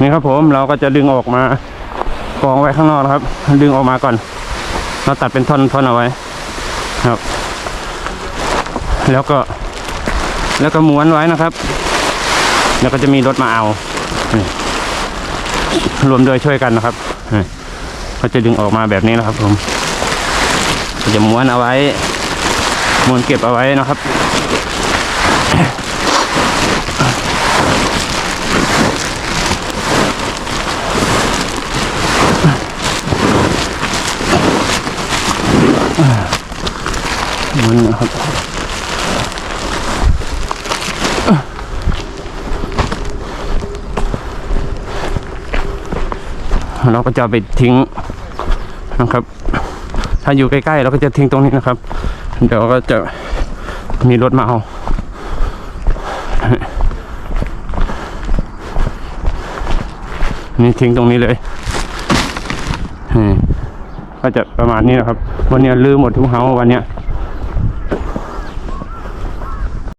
นี่ครับผมเราก็จะดึงออกมากองไว้ข้างนอกนะครับ ดึงออกมาก่อน เราตัดเป็นท่อนๆเอาไว้ครับ แล้วก็ แล้วก็ม้วนไว้นะครับ แล้วก็จะมีรถมาเอารวมด้วยช่วยกันนะครับก็จะดึงออกมาแบบนี้นะครับ ผมจะม้วนเอาไว้ม้วนเก็บเอาไว้นะครับ ม้วนนะครับเราก็จะไปทิ้งนะครับ ถ้าอยู่ใกล้ๆเราก็จะทิ้งตรงนี้นะครับ เดี๋ยวก็จะมีรถมาเอานี่ทิ้งตรงนี้เลยนี่ ก็จะประมาณนี้นะครับ วันนี้ลืมหมดทุกเฮาวันเนี้ย